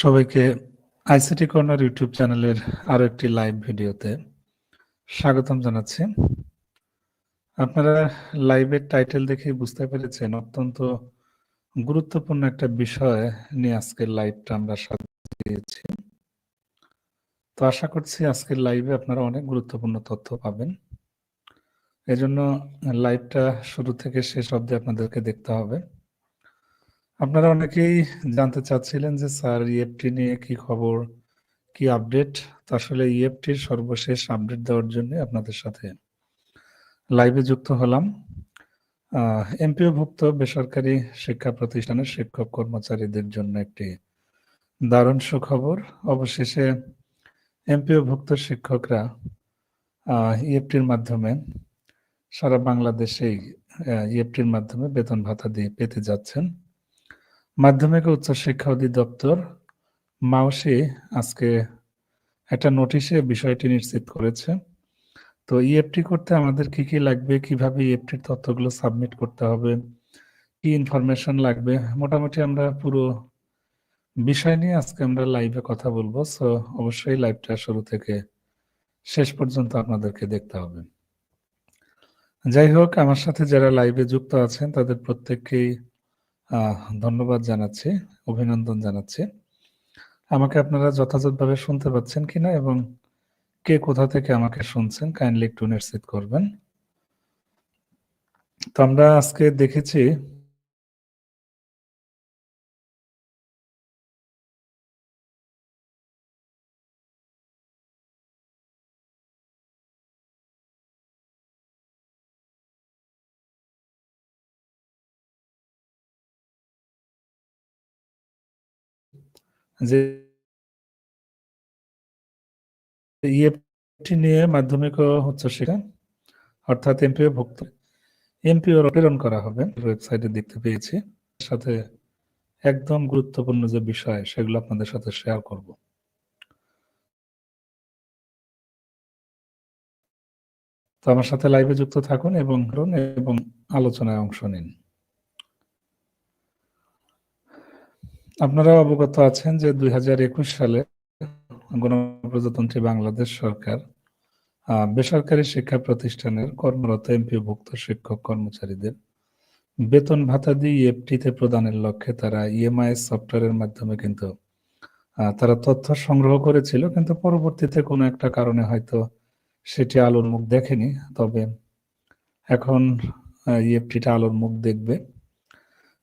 সবাইকে ICT corner YouTube চ্যানেলের আরও একটি লাইভ ভিডিওতে স্বাগতম জানাচ্ছি। আপনারা লাইভের টাইটেল দেখে বুঝতে পেরেছেন অত্যন্ত গুরুত্বপূর্ণ একটা বিষয় নিয়ে আজকের লাইভটা আমরা সাজিয়েছি। তো আশা করছি আজকের লাইভে আপনারা অনেক গুরুত্বপূর্ণ তথ্য পাবেন। এজন্য লাইভটা শুরু থেকে শেষ অবধি আপনাদেরকে দেখতে হবে। আপনারা অনেকেই জানতে চাচ্ছিলেন যে স্যার ইএফটি নিয়ে কি খবর, কি আপডেট? তো আসলে ইএফটির সর্বশেষ আপডেট দেওয়ার জন্য আপনাদের সাথে লাইভে যুক্ত হলাম। এমপিওভুক্ত বেসরকারি শিক্ষা প্রতিষ্ঠানের শিক্ষক কর্মচারীদের জন্য একটি দারুণ সুখবর। অবশেষে এমপিওভুক্ত শিক্ষকরা ইএফটির মাধ্যমে সারা বাংলাদেশেই ইএফটির মাধ্যমে বেতন ভাতা দিয়ে পেতে যাচ্ছেন। মাধ্যমিক উচ্চ শিক্ষা অধিদপ্তর মাউসি আজকে একটা নোটিশে বিষয়টি নিশ্চিত করেছে। তো ইএফটি করতে আমাদের কি কি লাগবে? কীভাবে ইএফটির তথ্যগুলো সাবমিট করতে হবে? কি ইনফরমেশন লাগবে? মোটামুটি আমরা পুরো বিষয় নিয়ে আজকে আমরা লাইভে কথা বলব। সো অবশ্যই লাইভটা শুরু থেকে শেষ পর্যন্ত আপনাদেরকে দেখতে হবে। যাই হোক, আমার সাথে যারা লাইভে যুক্ত আছেন, তাদের প্রত্যেককেই ধন্যবাদ জানাচ্ছি, অভিনন্দন জানাচ্ছি। আমাকে আপনারা যথাযথভাবে শুনতে পাচ্ছেন কিনা এবং কে কোথা থেকে আমাকে শুনছেন কাইন্ডলি একটু নিশ্চিত করবেন। তো আমরা আজকে দেখেছি যে ইএফটি নিয়ে মাধ্যমিক ও উচ্চ অর্থাৎ এমপিও ভুক্ত। এমপিও প্রেরণ করা হবে ওয়েবসাইটে দেখতে পেয়েছি। সাথে একদম গুরুত্বপূর্ণ যে বিষয়, সেগুলো আপনাদের সাথে শেয়ার করব। তো আমার সাথে লাইভে যুক্ত থাকুন এবং এবং আলোচনায় অংশ নিন। আপনারা অবগত আছেন যে দুই হাজার একুশ সালে গণপ্রজাতন্ত্রী বাংলাদেশ সরকার বেসরকারি শিক্ষা প্রতিষ্ঠানের কর্মরত এমপিভুক্ত শিক্ষক কর্মচারীদের বেতন ভাতা দিয়ে ইএফটিতে প্রদানের লক্ষ্যে তারা ইএমআইএস সফটওয়্যারের মাধ্যমে কিন্তু তারা তথ্য সংগ্রহ করেছিল, কিন্তু পরবর্তীতে কোনো একটা কারণে হয়তো সেটি আলোর মুখ দেখেনি। তবে এখন ইএফটিটা আলোর মুখ দেখবে।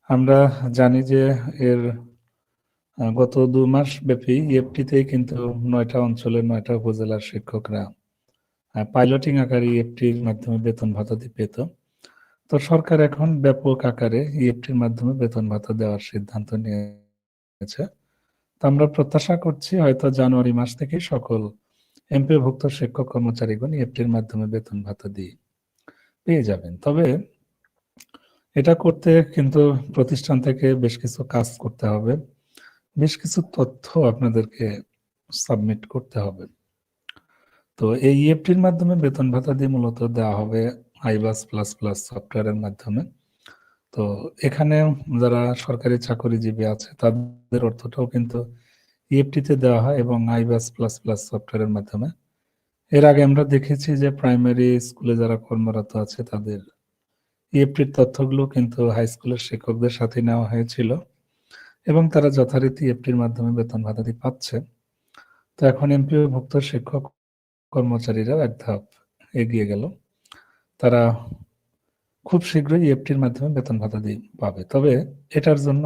আমরা জানি যে এর গত দু মাস ব্যাপী ইএফটিতেই কিন্তু নয়টা অঞ্চলের নয়টা উপজেলার শিক্ষকরা পাইলটিং আকারে ইএফটির মাধ্যমে বেতন ভাতা পেত। তো সরকার এখন ব্যাপক আকারে ইএফটির মাধ্যমে বেতন ভাতা দেওয়ার সিদ্ধান্ত নিয়েছে। তো আমরা প্রত্যাশা করছি হয়তো জানুয়ারি মাস থেকে সকল এমপিভুক্ত শিক্ষক কর্মচারীগণ ইএফটির মাধ্যমে বেতন ভাতা দিয়ে পেয়ে যাবেন। তবে এটা করতে কিন্তু প্রতিষ্ঠান থেকে বেশ কিছু কাজ করতে হবে। বেশ কিছু তথ্য আপনাদেরকে সাবমিট করতে হবে। তো এই ইএফটির মাধ্যমে বেতন ভাতা দিয়ে মূলত দেওয়া হবে আইবাস প্লাস প্লাস সফটওয়্যারের মাধ্যমে। তো এখানে যারা সরকারি চাকরিজীবী আছে, তাদের অর্থটাও কিন্তু ইএফটিতে দেওয়া হয় এবং আইবাস প্লাস প্লাস সফটওয়্যারের মাধ্যমে। এর আগে আমরা দেখেছি যে প্রাইমারি স্কুলে যারা কর্মরত আছে, তাদের ইএফটির তথ্যগুলো কিন্তু হাই স্কুলের শিক্ষকদের সাথে নেওয়া হয়েছিল। এবং তারা যথারীতি এফটির মাধ্যমে বেতন ভাতাদি পাচ্ছে। তো এখন এমপিও ভুক্ত শিক্ষক কর্মচারীরাও এক ধাপ এগিয়ে গেল। তারা খুব শীঘ্রই এফটির মাধ্যমে বেতন ভাতাদি পাবে। তবে এটার জন্য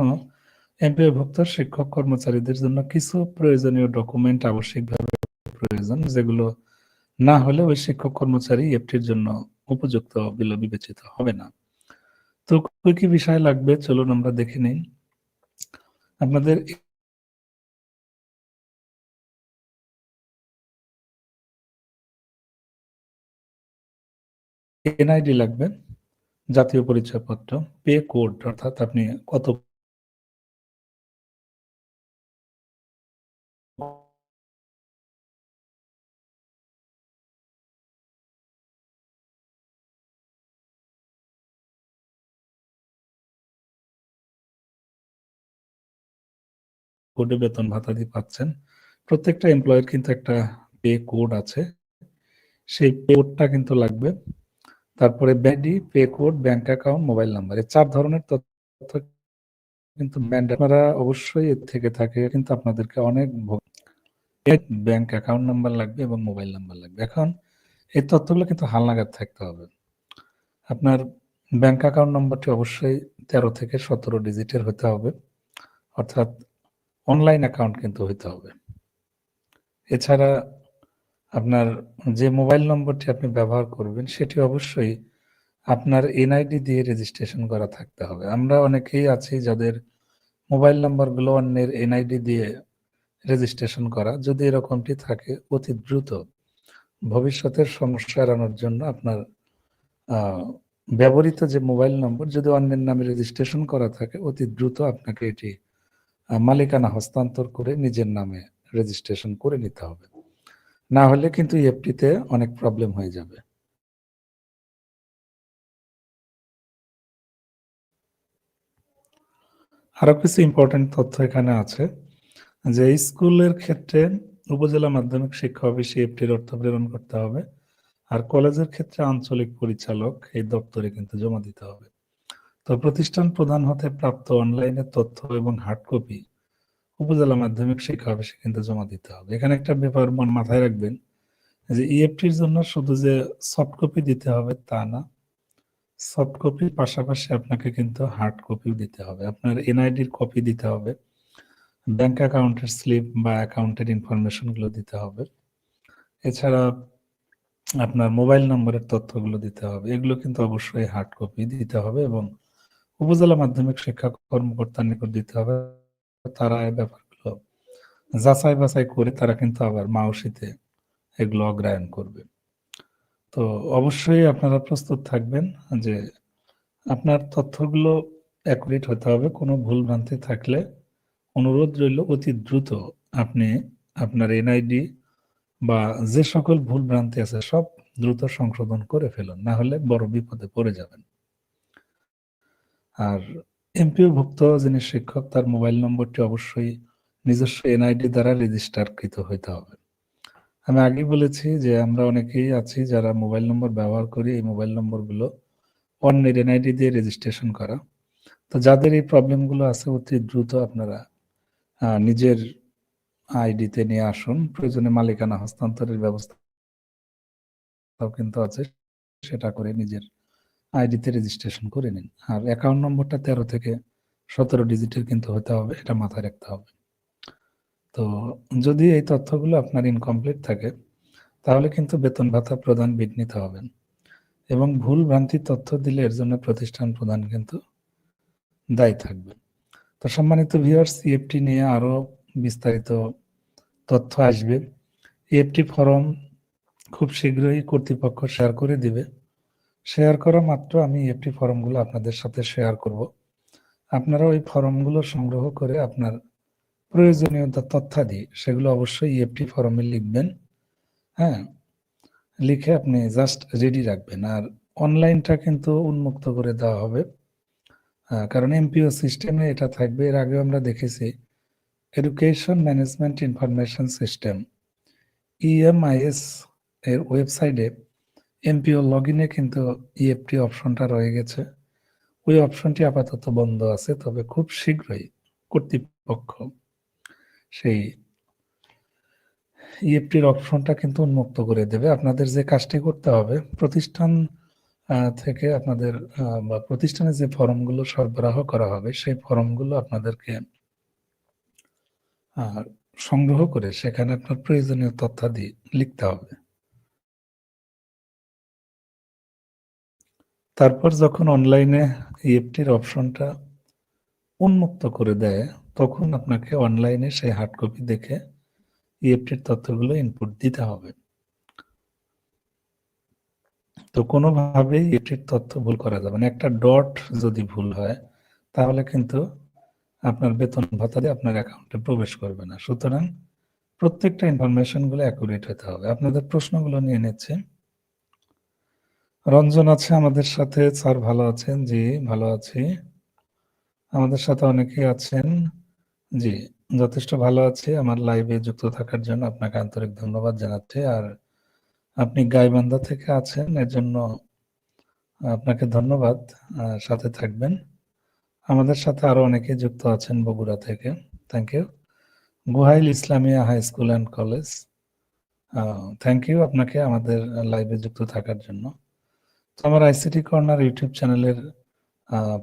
এমপিও ভুক্ত শিক্ষক কর্মচারীদের জন্য কিছু প্রয়োজনীয় ডকুমেন্ট আবশ্যিকভাবে প্রয়োজন, যেগুলো না হলে ওই শিক্ষক কর্মচারী এফটির জন্য উপযুক্ত বিবেচিত হবে না। তো কি বিষয় লাগবে? চলুন আমরা দেখে নিই। আপনাদের এনআইডি লাগবে জাতীয় পরিচয়পত্র পে কোড অর্থাৎ আপনি কত কোডে বেতন ভাতাদি পাচ্ছেন। প্রত্যেকটা এমপ্লয়ের কিন্তু একটা পে কোড আছে। সেই পে কোডটা কিন্তু লাগবে। তারপরে ব্যাডি, pay code, bank account, mobile number. এই ৪ ধরনের তথ্য কিন্তু আপনারা অবশ্যই এর থেকে থাকে কিন্তু আপনাদেরকে অনেক ব্যাংক অ্যাকাউন্ট নাম্বার লাগবে এবং মোবাইল নাম্বার লাগবে। এখন এই তথ্যগুলো কিন্তু হালনাগাদ থাকতে হবে। আপনার ব্যাংক অ্যাকাউন্ট নাম্বারটি অবশ্যই ১৩ থেকে ১৭ ডিজিটের হতে হবে। অর্থাৎ অনলাইন অ্যাকাউন্ট কিন্তু হইতে হবে। এছাড়া আপনার যে মোবাইল নম্বরটি আপনি ব্যবহার করবেন, সেটি অবশ্যই আপনার এনআইডি দিয়ে রেজিস্ট্রেশন করা থাকতে হবে। আমরা অনেকেই আছি যাদের মোবাইল নাম্বারগুলো অন্যের এনআইডি দিয়ে রেজিস্ট্রেশন করা। যদি এরকমটি থাকে, অতি দ্রুত ভবিষ্যতের সমস্যা এড়ানোর জন্য আপনার ব্যবহৃত যে মোবাইল নম্বর যদি অন্যের নামে রেজিস্ট্রেশন করা থাকে, অতি দ্রুত আপনাকে এটি মালিকানা হস্তান্তর করে নিজের নামে রেজিস্ট্রেশন করে নিতে হবে। না হলে কিন্তু ইএফটিতে অনেক প্রবলেম হয়ে যাবে। আরও কিছু ইম্পোর্টেন্ট তথ্য এখানে আছে। যে স্কুলের ক্ষেত্রে উপজেলা মাধ্যমিক শিক্ষা অফিসে এফটির অর্থ প্রেরণ করতে হবে। আর কলেজের ক্ষেত্রে আঞ্চলিক পরিচালক এই দপ্তরে কিন্তু জমা দিতে হবে। তো প্রতিষ্ঠান প্রধান হতে প্রাপ্ত অনলাইনে তথ্য এবং হার্ড কপি উপজেলা মাধ্যমিক শিক্ষা অফিসে কিন্তু জমা দিতে হবে। এখানে একটা ব্যাপার মন মাথায় রাখবেন যে ইএফটির জন্য শুধু যে সফট কপি দিতে হবে তা না। সফট কপির পাশাপাশি আপনাকে কিন্তু হার্ড কপিও দিতে হবে। আপনার এনআইডির কপি দিতে হবে। ব্যাংক অ্যাকাউন্টের স্লিপ বা অ্যাকাউন্টের ইনফরমেশনগুলো দিতে হবে। এছাড়া আপনার মোবাইল নম্বরের তথ্যগুলো দিতে হবে। এগুলো কিন্তু অবশ্যই হার্ড কপি দিতে হবে এবং উপজেলা মাধ্যমিক শিক্ষা কর্মকর্তার নিকট দিতে হবে। তারা এই ব্যাপারগুলো যাচাই বাছাই করে তারা কিন্তু আবার মাওসিতে এগুলো অগ্রায়ন করবে। তো অবশ্যই আপনারা প্রস্তুত থাকবেন যে আপনার তথ্যগুলো অ্যাকুরেট হতে হবে। কোনো ভুল ভ্রান্তি থাকলে অনুরোধ রইল অতি দ্রুত আপনি আপনার এনআইডি বা যে সকল ভুল ভ্রান্তি আছে সব দ্রুত সংশোধন করে ফেলুন। না হলে বড় বিপদে পড়ে যাবেন। আর এমপিওভুক্ত যিনি শিক্ষক, তার মোবাইল নম্বরটি অবশ্যই নিজস্ব এনআইডি দ্বারা রেজিস্টারকৃত হইতে হবে। আমি আগেই বলেছি যে আমরা অনেকেই আছি যারা মোবাইল নম্বর ব্যবহার করি, এই মোবাইল নম্বরগুলো অন্যের এনআইডি দিয়ে রেজিস্ট্রেশন করা। তো যাদের এই প্রবলেমগুলো আছে, অতি দ্রুত আপনারা নিজের আইডিতে নিয়ে আসুন। প্রয়োজনে মালিকানা হস্তান্তরের ব্যবস্থাও কিন্তু আছে। সেটা করে নিজের আইডিতে রেজিস্ট্রেশন করে নিন। আর অ্যাকাউন্ট নম্বরটা ১৩ থেকে ১৭ ডিজিটের কিন্তু হতে হবে। এটা মাথায় রাখতে হবে। তো যদি এই তথ্যগুলো আপনার ইনকমপ্লিট থাকে, তাহলে কিন্তু বেতন ভাতা প্রদান বিঘ্নিত হবেন। এবং ভুল ভ্রান্তি তথ্য দিলে এর জন্য প্রতিষ্ঠান প্রদান কিন্তু দায়ী থাকবে। তো সম্মানিত ভিউয়ার্স ইএফটি নিয়ে আরও বিস্তারিত তথ্য আসবে। ইএফটি ফরম খুব শীঘ্রই কর্তৃপক্ষ শেয়ার করে দিবে। শেয়ার করা মাত্র আমি ইএফটি ফরমগুলো আপনাদের সাথে শেয়ার করব। আপনারা ওই ফরমগুলো সংগ্রহ করে আপনার প্রয়োজনীয় তথ্যাদি সেগুলো অবশ্যই ইএফটি ফরমে লিখবেন। হ্যাঁ? লিখে আপনি জাস্ট রেডি রাখবেন। আর অনলাইনটা কিন্তু উন্মুক্ত করে দেওয়া হবে। কারণ এমপিও সিস্টেমে এটা থাকবে। এর আগেও আমরা দেখেছি education management information system EMIS এর ওয়েবসাইটে এমপিও লগইনে কিন্তু ইএফটি অপশনটা রয়ে গেছে। ওই অপশনটি আপাতত বন্ধ আছে। তবে খুব শীঘ্রই কর্তৃপক্ষ সেই ইএফটির অপশনটা কিন্তু উন্মুক্ত করে দেবে। আপনাদের যে কাজটি করতে হবে, প্রতিষ্ঠান থেকে আপনাদের বা প্রতিষ্ঠানে যে ফর্মগুলো সরবরাহ করা হবে, সেই ফর্মগুলো আপনাদেরকে সংগ্রহ করে সেখানে আপনার প্রয়োজনীয় তথ্য তথ্যাদি লিখতে হবে। তারপর যখন অনলাইনে ইএফটির অপশনটা উন্মুক্ত করে দেয়, তখন আপনাকে অনলাইনে সেই হার্ড কপি দেখে ইএফটির তথ্যগুলো ইনপুট দিতে হবে। তো কোনোভাবেই ইএফটির তথ্য ভুল করা যাবে না। একটা ডট যদি ভুল হয়, তাহলে কিন্তু আপনার বেতন ভাতা দিয়ে আপনার অ্যাকাউন্টে প্রবেশ করবে না। সুতরাং প্রত্যেকটা ইনফরমেশনগুলো অ্যাকুরেট হতে হবে। আপনাদের প্রশ্নগুলো নিয়ে নিচ্ছি। রঞ্জন আছে আমাদের সাথে। স্যার ভালো আছেন? জি, ভালো আছি। আমাদের সাথে অনেকেই আছেন। জি, যথেষ্ট ভালো আছি। আমার লাইভে যুক্ত থাকার জন্য আপনাকে আন্তরিক ধন্যবাদ জানাচ্ছি। আর আপনি গাইবান্ধা থেকে আছেন এর জন্য আপনাকে ধন্যবাদ। সাথে থাকবেন। আমাদের সাথে আরও অনেকে যুক্ত আছেন বগুড়া থেকে। Thank you. Gohail Islamia high school and college. Thank you আপনাকে আমাদের লাইভে যুক্ত থাকার জন্য। আমার আইসিটি কর্নার ইউটিউব চ্যানেলের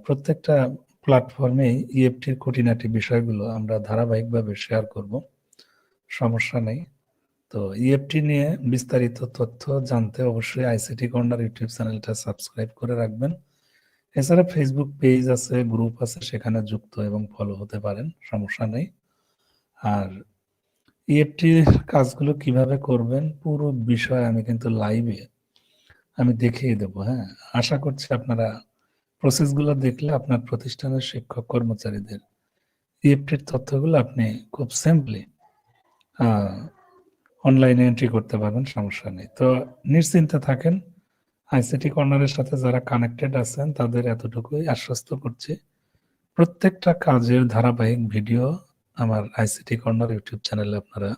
প্রত্যেকটা প্ল্যাটফর্মেই ইএফটির খুঁটিনাটি বিষয়গুলো আমরা ধারাবাহিকভাবে শেয়ার করব। সমস্যা নেই। তো ইএফটি নিয়ে বিস্তারিত তথ্য জানতে অবশ্যই আইসিটি কর্নার ইউটিউব চ্যানেলটা সাবস্ক্রাইব করে রাখবেন। এছাড়া ফেসবুক পেজ আছে, গ্রুপ আছে সেখানে যুক্ত এবং ফলো হতে পারেন। সমস্যা নেই। আর ইএফটির কাজগুলো কীভাবে করবেন পুরো বিষয় আমি কিন্তু লাইভে আমি দেখিয়ে দেব, হ্যাঁ? আশা করছি আপনারা প্রসেসগুলো দেখলে আপনার প্রতিষ্ঠানের শিক্ষক কর্মচারীদের ইএফটির তথ্যগুলো আপনি খুব সিম্পলি অনলাইনে এন্ট্রি করতে পারবেন, সমস্যা নেই। তো নিশ্চিন্তে থাকেন। আইসিটি কর্নারের সাথে যারা কানেক্টেড আছেন তাদের এতটুকুই আশ্বস্ত করছি। প্রত্যেকটা কাজের ধারাবাহিক ভিডিও আমার আইসিটি কর্নার ইউটিউব চ্যানেলে আপনারা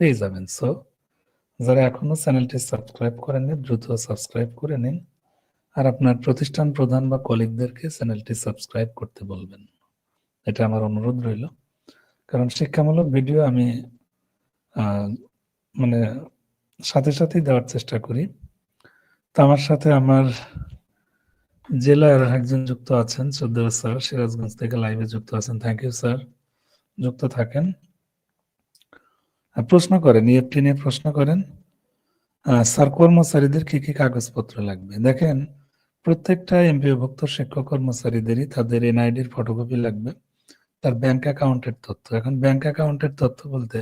পেয়ে যাবেন। সো যারা এখনও চ্যানেলটি সাবস্ক্রাইব করেননি, দ্রুত সাবস্ক্রাইব করে নিন। আর আপনার প্রতিষ্ঠান প্রধান বা কলিগদেরকে চ্যানেলটি সাবস্ক্রাইব করতে বলবেন। এটা আমার অনুরোধ রইল। কারণ শিক্ষামূলক ভিডিও আমি মানে সাথে সাথেই দেওয়ার চেষ্টা করি। তো আমার সাথে আমার জেলার একজন যুক্ত আছেন সদ্দার স্যার, সিরাজগঞ্জ থেকে লাইভে যুক্ত আছেন। Thank you sir. যুক্ত থাকেন। প্রশ্ন করেন, ইএফটি নিয়ে প্রশ্ন করেন। স্যার কর্মচারীদের কি, কি কাগজপত্র লাগবে? দেখেন প্রত্যেকটা এমপিওভুক্ত শিক্ষক কর্মচারীদেরই তাদের এনআইডির ফটোকপি লাগবে। তার ব্যাংক অ্যাকাউন্টের তথ্য। এখন ব্যাংক অ্যাকাউন্টের তথ্য বলতে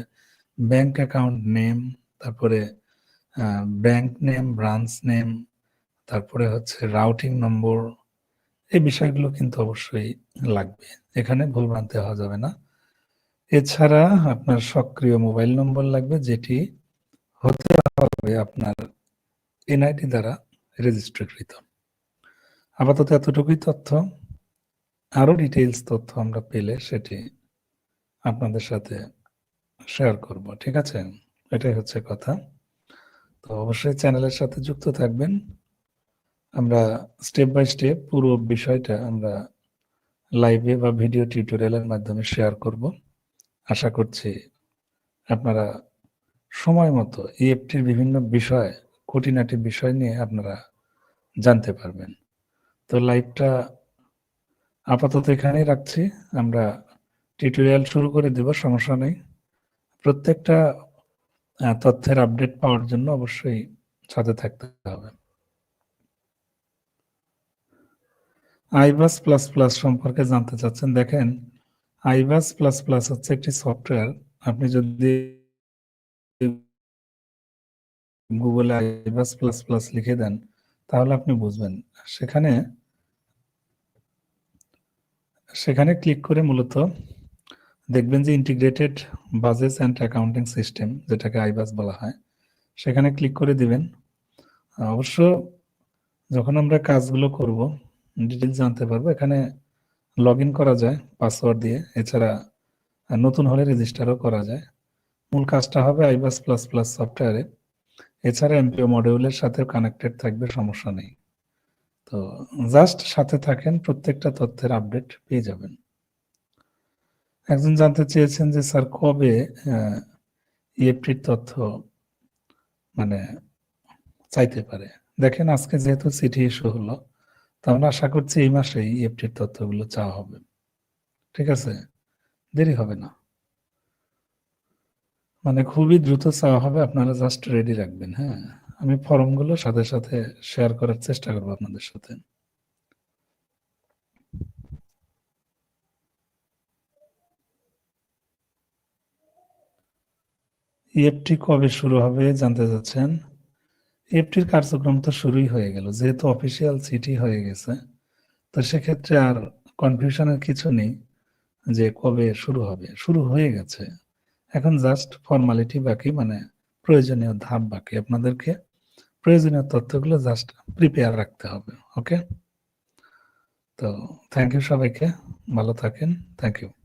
ব্যাংক অ্যাকাউন্ট নেম, তারপরে ব্যাংক নেম, ব্রাঞ্চ নেম, তারপরে হচ্ছে রাউটিং নম্বর। এই বিষয়গুলো কিন্তু অবশ্যই লাগবে। এখানে ভুলভ্রান্তি হওয়া যাবে না। এছাড়া আপনার সক্রিয় মোবাইল নম্বর লাগবে, যেটি হতে হবে আপনার এনআইডি দ্বারা রেজিস্ট্রিকৃত। আপাতত এতটুকুই তথ্য। আরও ডিটেইলস তথ্য আমরা পেলে সেটি আপনাদের সাথে শেয়ার করব। ঠিক আছে? এটাই হচ্ছে কথা। তো অবশ্যই চ্যানেলের সাথে যুক্ত থাকবেন। আমরা স্টেপ বাই স্টেপ পুরো বিষয়টা আমরা লাইভে বা ভিডিও টিউটোরিয়ালের মাধ্যমে শেয়ার করব। আশা করছি আপনারা সময় মতো ইএফটির বিভিন্ন বিষয়, খুঁটিনাটি বিষয় নিয়ে আপনারা জানতে পারবেন। তো লাইভটা আপাতত এখানেই রাখছি। আমরা টিউটোরিয়াল শুরু করে দেব, সমস্যা নেই। প্রত্যেকটা তথ্যের আপডেট পাওয়ার জন্য অবশ্যই সাথে থাকতে হবে। আইবাস প্লাস প্লাস সম্পর্কে জানতে চাচ্ছেন। দেখেন আইবাস প্লাস প্লাস হচ্ছে একটি সফটওয়্যার। আপনি যদি গুগলে আইভাস প্লাস প্লাস লিখে দেন, তাহলে আপনি বুঝবেন। সেখানে সেখানে ক্লিক করে মূলত দেখবেন যে ইন্টিগ্রেটেড বাজেস অ্যান্ড অ্যাকাউন্টিং সিস্টেম, যেটাকে আইবাস বলা হয়। সেখানে ক্লিক করে দিবেন। অবশ্য যখন আমরা কাজগুলো করব ডিটেলস জানতে পারব। এখানে লগইন করা যায় পাসওয়ার্ড দিয়ে। এছাড়া নতুন হলে রেজিস্টারও করা যায়। মূল কাজটা হবে আইবাস প্লাস প্লাস সফটওয়্যারে। এছাড়া এমপিও মডিউলের সাথে কানেক্টেড থাকবে, সমস্যা নেই। তো জাস্ট সাথে থাকেন প্রত্যেকটা তথ্যের আপডেট পেয়ে যাবেন। একজন জানতে চেয়েছেন যে স্যার কবে ইএফটির তথ্য মানে চাইতে পারে? দেখেন আজকে যেহেতু চিঠি ইস্যু হলো, তো আমরা আশা করছি এই মাসেই ইএফটির তথ্যগুলো চাওয়া হবে। ঠিক আছে? দেরি হবে না। মানে খুবই দ্রুত চাওয়া হবে আপনারা জাস্ট রেডি রাখবেন, হ্যাঁ? আমি ফরমগুলো সাথে, সাথে শেয়ার করার চেষ্টা করব আপনাদের সাথে। ইএফটি কবে শুরু হবে জানতে চাচ্ছেন? ইএফটির কার্যক্রম তো শুরুই হয়ে গেল। যেহেতু অফিসিয়াল চিঠি হয়ে গেছে, তো সেক্ষেত্রে আর কনফিউশনের কিছু নেই যে কবে শুরু হবে। শুরু হয়ে গেছে। এখন জাস্ট ফর্মালিটি বাকি মানে প্রয়োজনীয় ধাপ বাকি। আপনাদেরকে প্রয়োজনীয় তথ্যগুলো জাস্ট প্রিপেয়ার রাখতে হবে। ওকে? তো থ্যাংক ইউ সবাইকে। ভালো থাকেন। Thank you.